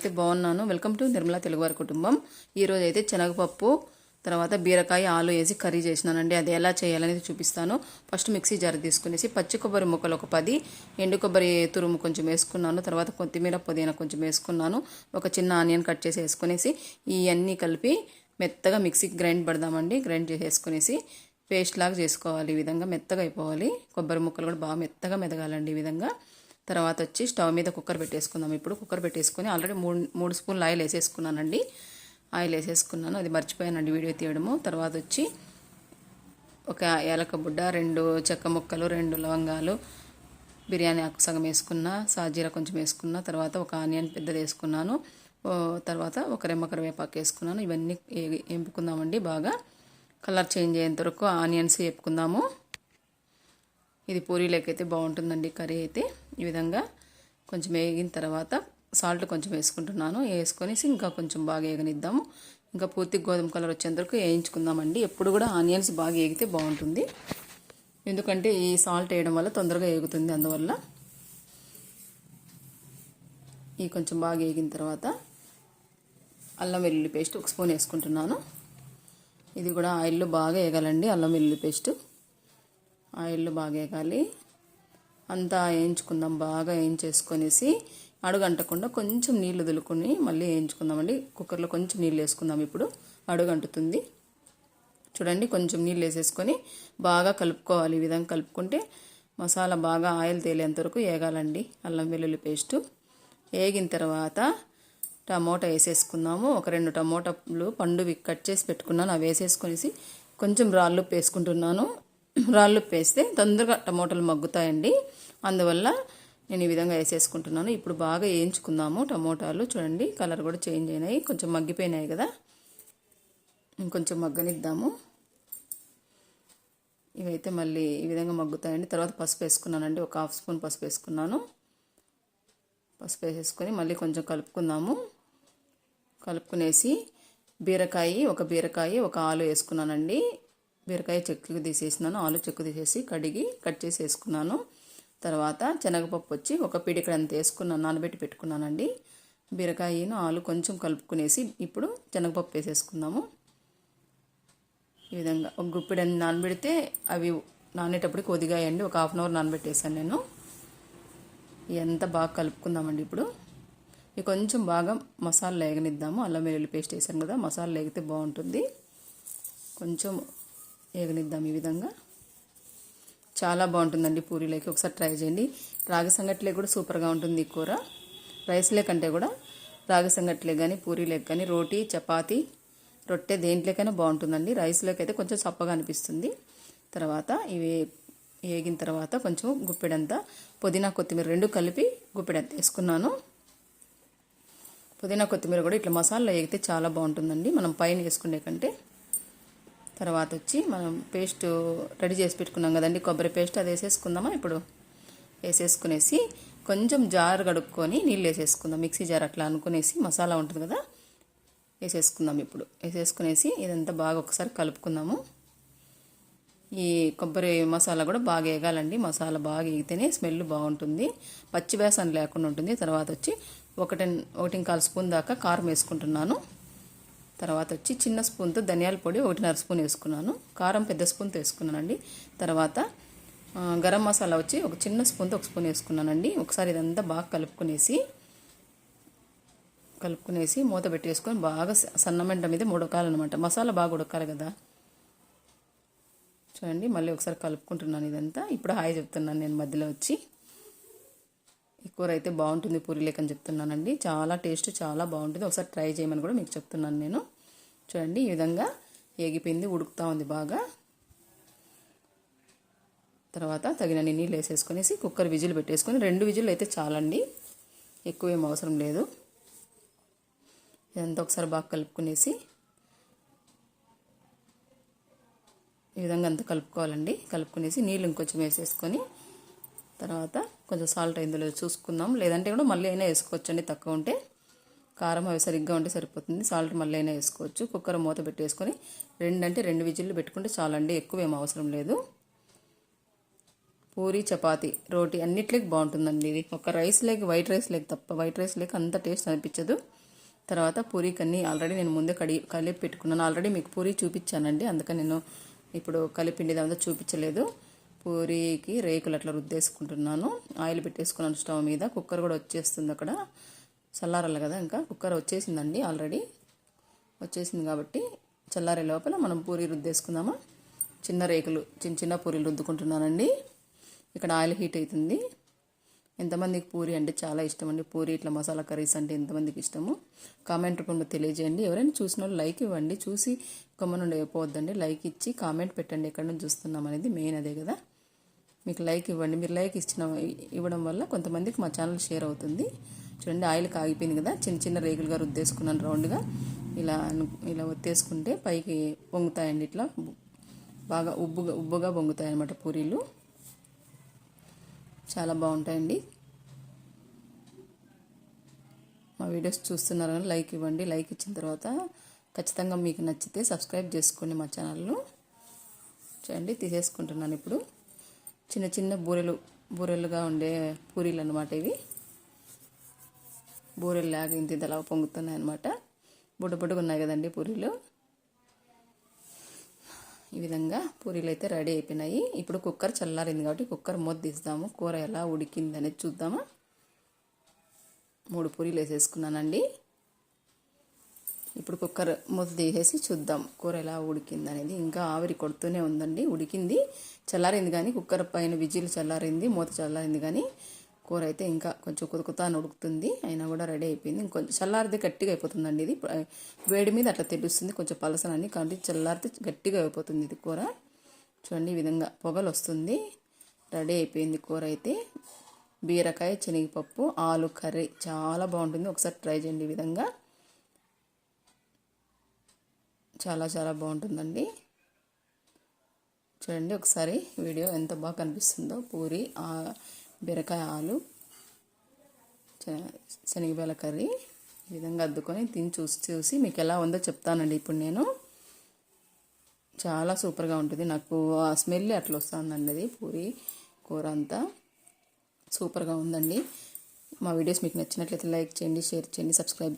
నేనైతే బాగున్నాను. Welcome to Nirmala తెలుగువారి కుటుంబం. ఈరోజు అయితే శనగపప్పు తర్వాత బీరకాయ ఆలు వేసి కర్రీ చేసినానండి. అది ఎలా చేయాలనేది చూపిస్తాను. ఫస్ట్ మిక్సీ జార్ తీసుకునేసి పచ్చి కొబ్బరి ముక్కలు ఒక పది ఎండు కొబ్బరి తురుము కొంచెం వేసుకున్నాను. తర్వాత కొత్తిమీర పుదీనా కొంచెం వేసుకున్నాను. ఒక చిన్న ఆనియన్ కట్ చేసి వేసుకునేసి ఇవన్నీ కలిపి మెత్తగా మిక్సీకి గ్రైండ్ పడదామండి. గ్రైండ్ చేసేసుకునేసి పేస్ట్ లాగా చేసుకోవాలి ఈ విధంగా. మెత్తగా అయిపోవాలి. కొబ్బరి ముక్కలు కూడా బాగా మెత్తగా మెదగాలండి ఈ విధంగా. తర్వాత వచ్చి స్టవ్ మీద కుక్కర్ పెట్టేసుకుందాం. ఇప్పుడు కుక్కర్ పెట్టేసుకుని ఆల్రెడీ మూడు మూడు స్పూన్లు ఆయిల్ వేసేసుకున్నానండి. ఆయిల్ వేసేసుకున్నాను. అది మర్చిపోయానండి వీడియో తీయడము. తర్వాత వచ్చి ఒక ఏలక బుడ్డ రెండు చెక్క ముక్కలు రెండు లవంగాలు బిర్యానీ ఆకు సగం వేసుకున్న సాజీరా కొంచెం వేసుకున్న తర్వాత ఒక ఆనియన్ పెద్దది వేసుకున్నాను. తర్వాత ఒక రెమ్మ కరివేపాకు వేసుకున్నాను. ఇవన్నీ వేపుకుందామండి బాగా. కలర్ చేంజ్ అయ్యేంత వరకు ఆనియన్స్ వేపుకుందాము. ఇది పూరీలోకైతే బాగుంటుందండి కర్రీ అయితే. ఈ విధంగా కొంచెం వేగిన తర్వాత సాల్ట్ కొంచెం వేసుకుంటున్నాను. వేసుకొనేసి ఇంకా కొంచెం బాగా వేగనిద్దాము. ఇంకా పూర్తి గోధుమ కలర్ వచ్చేంత వరకు వేయించుకుందామండి. ఎప్పుడు కూడా ఆనియన్స్ బాగా వేగితే బాగుంటుంది. ఎందుకంటే ఈ సాల్ట్ వేయడం వల్ల తొందరగా వేగుతుంది అందువల్ల. ఈ కొంచెం బాగా వేగిన తర్వాత అల్లం వెల్లుల్లి పేస్ట్ ఒక స్పూన్ వేసుకుంటున్నాను. ఇది కూడా ఆయిల్లో బాగా వేగాలండి అల్లం వెల్లుల్లి పేస్ట్. ఆయిల్లో బాగా వేగాలి. అంతా వేయించుకుందాం బాగా వేయించేసుకొనేసి అడుగంటకుండా కొంచెం నీళ్ళు వదులుకొని మళ్ళీ వేయించుకుందామండి. కుక్కర్లో కొంచెం నీళ్ళు వేసుకుందాం ఇప్పుడు. అడుగంటుతుంది. చూడండి కొంచెం నీళ్ళు వేసేసుకొని బాగా కలుపుకోవాలి. ఈ విధంగా కలుపుకుంటే మసాలా బాగా ఆయిల్ తేలేంత వరకు వేగాలండి అల్లం వెల్లుల్లి పేస్టు. వేగిన తర్వాత టమోటా వేసేసుకుందాము. ఒక రెండు టమోటాలు పండువి కట్ చేసి పెట్టుకున్నాను. అవి వేసేసుకొనేసి కొంచెం రాళ్ళు వేసుకుంటున్నాను. రాళ్ళు వేస్తే తొందరగా టమోటాలు మగ్గుతాయండి. అందువల్ల నేను ఈ విధంగా వేసేసుకుంటున్నాను. ఇప్పుడు బాగా వేయించుకుందాము టమోటాలు. చూడండి కలర్ కూడా చేంజ్ అయినాయి. కొంచెం మగ్గిపోయినాయి కదా. ఇంకొంచెం మగ్గనిద్దాము. ఇవైతే మళ్ళీ ఈ విధంగా మగ్గుతాయండి. తర్వాత పసుపు వేసుకున్నానండి. ఒక హాఫ్ స్పూన్ పసుపు వేసుకున్నాను. పసుపు వేసేసుకొని మళ్ళీ కొంచెం కలుపుకుందాము. కలుపుకునేసి బీరకాయ ఒక బీరకాయ ఒక ఆలు వేసుకున్నానండి. బీరకాయ చెక్కు తీసేసినాను ఆలు చెక్కు తీసేసి కడిగి కట్ చేసి వేసుకున్నాను తర్వాత శనగపప్పు వచ్చి ఒక పిడికడ అంత వేసుకున్నాను నానబెట్టి పెట్టుకున్నానండి. బీరకాయను ఆలు కొంచెం కలుపుకునేసి ఇప్పుడు శనగపప్పు వేసేసుకుందాము. ఈ విధంగా ఒక గుప్పిడని నానబెడితే అవి నానేటప్పటికి కొద్దిగాయండి ఒక హాఫ్ అన్ అవర్ నానబెట్టేసాను నేను. ఎంత బాగా కలుపుకుందామండి ఇప్పుడు. ఇవి కొంచెం బాగా మసాలా లేగనిద్దాము అల్లం వెల్లుల్లి పేస్ట్ వేసాను కదా మసాలా లేగితే బాగుంటుంది. కొంచెం వేగనిద్దాం ఈ విధంగా. చాలా బాగుంటుందండి పూరీలోకి. ఒకసారి ట్రై చేయండి. రాగి సంగట్లే కూడా సూపర్గా ఉంటుంది ఈ కూర. రైస్లే కంటే కూడా రాగి సంగట్లే కానీ పూరీలోకి కానీ రోటీ చపాతి రొట్టె దేంట్లోకైనా బాగుంటుందండి. రైస్లోకి అయితే కొంచెం చప్పగా అనిపిస్తుంది. తర్వాత ఇవి వేగిన తర్వాత కొంచెం గుప్పెడంతా పుదీనా కొత్తిమీర రెండు కలిపి గుప్పెడంత వేసుకున్నాను. పుదీనా కొత్తిమీర కూడా ఇట్లా మసాలా వేగితే చాలా బాగుంటుందండి. మనం పైన వేసుకునే కంటే. తర్వాత వచ్చి మనం పేస్ట్ రెడీ చేసి పెట్టుకున్నాం కదండి. కొబ్బరి పేస్ట్ అది వేసేసుకుందామా? ఇప్పుడు వేసేసుకునేసి కొంచెం జార్ కడుక్కొని నీళ్ళు వేసేసుకుందాం. మిక్సీ జార్ అట్లా అనుకునేసి మసాలా ఉంటుంది కదా వేసేసుకుందాం ఇప్పుడు. వేసేసుకునేసి ఇదంతా బాగా ఒకసారి కలుపుకుందాము. ఈ కొబ్బరి మసాలా కూడా బాగా వేగాలండి. మసాలా బాగా వేగితేనే స్మెల్ బాగుంటుంది. పచ్చి బేసన్ లేకుండా ఉంటుంది. తర్వాత వచ్చి ఒకటి ఒకటి స్పూన్ దాకా కారం వేసుకుంటున్నాను. తర్వాత వచ్చి చిన్న స్పూన్తో ధనియాల పొడి ఒకటిన్నర స్పూన్ వేసుకున్నాను. కారం పెద్ద స్పూన్తో వేసుకున్నానండి. తర్వాత గరం మసాలా వచ్చి ఒక చిన్న స్పూన్తో ఒక స్పూన్ వేసుకున్నానండి. ఒకసారి ఇదంతా బాగా కలుపుకునేసి కలుపుకునేసి మూత పెట్టేసుకొని బాగా స- సన్నమంట మీద ఉడకాలన్నమాట మసాలా బాగా ఉడకాలి కదా. చూడండి మళ్ళీ ఒకసారి కలుపుకుంటున్నాను ఇదంతా. ఇప్పుడు హాయ్ చెప్తున్నాను నేను మధ్యలో వచ్చి. ఈ కూర అయితే బాగుంటుంది పూరి లేకని చెప్తున్నానండి. చాలా టేస్ట్ చాలా బాగుంటుంది. ఒకసారి ట్రై చేయమని కూడా మీకు చెప్తున్నాను నేను. చూడండి ఈ విధంగా ఏగిపోయింది ఉడుకుతా ఉంది బాగా. తర్వాత తగినన్ని నీళ్ళు వేసేసుకొనేసి కుక్కర్ విజిల్ పెట్టేసుకొని రెండు విజిల్ అయితే చాలండి. ఎక్కువ ఏం అవసరం లేదు. ఇదంతా ఒకసారి బాగా కలుపుకునేసి ఈ విధంగా అంతా కలుపుకోవాలండి. కలుపుకునేసి నీళ్ళు ఇంకొంచెం వేసేసుకొని తర్వాత కొంచెం సాల్ట్ అయిందో లేదో చూసుకుందాం. లేదంటే కూడా మళ్ళీ అయినా వేసుకోవచ్చండి. తక్కువ ఉంటే కారం అవి సరిగ్గా ఉంటే సరిపోతుంది. సాల్ట్ మళ్ళీ అయినా వేసుకోవచ్చు. కుక్కర్ మూత పెట్టేసుకొని రెండు అంటే రెండు విజిల్లు పెట్టుకుంటే చాలండి. ఎక్కువ ఏం అవసరం లేదు. పూరి చపాతి రోటీ అన్నిట్లకి బాగుంటుందండి ఇది. ఒక రైస్ లేక వైట్ రైస్ లేక తప్ప. వైట్ రైస్ లేక అంత టేస్ట్ అనిపించదు. తర్వాత పూరి కన్ని ఆల్రెడీ నేను ముందే కడి కలిపి పెట్టుకున్నాను. ఆల్రెడీ మీకు పూరి చూపించానండి. అందుకని నేను ఇప్పుడు కలిపిండి అంతా చూపించలేదు. పూరీకి రేకులు అట్లా రుద్దేసుకుంటున్నాను. ఆయిల్ పెట్టేసుకున్నాను స్టవ్ మీద. కుక్కర్ కూడా వచ్చేస్తుంది అక్కడ. చల్లారాలి కదా ఇంకా. కుక్కర్ వచ్చేసిందండి ఆల్రెడీ. వచ్చేసింది కాబట్టి చల్లారే లోపల మనం పూరి రుద్దేసుకుందామా? చిన్న రేకులు చిన్న చిన్న పూరీలు రుద్దుకుంటున్నానండి. ఇక్కడ ఆయిల్ హీట్ అవుతుంది. ఎంతమందికి పూరి అంటే చాలా ఇష్టం అండి. పూరి ఇట్లా మసాలా కర్రీస్ అంటే ఎంతమందికి ఇష్టము? కామెంట్ రూపంలో తెలియజేయండి. ఎవరైనా చూసిన వాళ్ళు లైక్ ఇవ్వండి. చూసి గమ్మనుండి అయిపోవద్దండి. లైక్ ఇచ్చి కామెంట్ పెట్టండి. ఎక్కడి నుంచి చూస్తున్నాం అనేది మెయిన్ అదే కదా. మీకు లైక్ ఇవ్వండి. మీరు లైక్ ఇచ్చిన ఇవ్వడం వల్ల కొంతమందికి మా ఛానల్ షేర్ అవుతుంది. చూడండి ఆయిల్ కాగిపోయింది కదా చిన్న చిన్న రేగులుగా రుద్దేసుకున్నాను రౌండ్గా. ఇలా ఇలా ఒత్తేసుకుంటే పైకి పొంగుతాయండి ఇట్లా. బాగా ఉబ్బుగా ఉబ్బుగా పొంగుతాయి అన్నమాట పూరీలు. చాలా బాగుంటాయండి. మా వీడియోస్ చూస్తున్నారు కానీ లైక్ ఇవ్వండి. లైక్ ఇచ్చిన తర్వాత ఖచ్చితంగా మీకు నచ్చితే సబ్స్క్రైబ్ చేసుకోండి మా ఛానల్ను. చూడండి తీసేసుకుంటున్నాను ఇప్పుడు. చిన్న చిన్న బూరెలు బూరెలుగా ఉండే పూరీలు అనమాట ఇవి. బూరెలు లాగా ఇంత ఇంతలా పొంగుతున్నాయి అనమాట బుడ్డ బుడ్డగా ఉన్నాయి కదండి పూరీలు. ఈ విధంగా పూరీలు అయితే రెడీ అయిపోయినాయి. ఇప్పుడు కుక్కర్ చల్లారింది కాబట్టి కుక్కర్ మూత తీస్తాము. కూర ఎలా ఉడికింది అనేది చూద్దామా. మూడు పూరీలు వేసేసుకున్నానండి. ఇప్పుడు కుక్కర్ మూత తీసేసి చూద్దాం. కూర ఎలా ఉడికింది అనేది ఇంకా ఆవిరి కొడుతూనే ఉందండి. ఉడికింది. చల్లారింది కానీ కుక్కర్ పైన విజిల్ చల్లారింది మూత చల్లారింది కానీ కూర అయితే ఇంకా కొంచెం కుదుకుతా ఉడుకుతుంది అయినా కూడా రెడీ అయిపోయింది. ఇంకొంచెం చల్లారితే గట్టిగా అయిపోతుందండి ఇది. వేడి మీద అట్లా తెలుస్తుంది. కొంచెం పలసనని కాబట్టి చల్లారితే గట్టిగా అయిపోతుంది ఇది కూర. చూడండి ఈ విధంగా పొగలు వస్తుంది. రెడీ అయిపోయింది కూర అయితే. బీరకాయ శనగపప్పు ఆలు కర్రీ చాలా బాగుంటుంది. ఒకసారి ట్రై చేయండి ఈ విధంగా. చాలా చాలా బాగుంటుందండి. చూడండి ఒకసారి వీడియో ఎంత బాగా కనిపిస్తుందో. పూరి బీరకాయ ఆలు శ- శనగబేల కర్రీ ఈ విధంగా అద్దుకొని తిని చూసి చూసి మీకు ఎలా ఉందో చెప్తానండి ఇప్పుడు నేను. చాలా సూపర్గా ఉంటుంది. నాకు ఆ స్మెల్ అట్లా వస్తుందండి అది పూరి కూర అంతా. సూపర్గా ఉందండి. మా వీడియోస్ మీకు నచ్చినట్లయితే లైక్ చేయండి షేర్ చేయండి సబ్స్క్రైబ్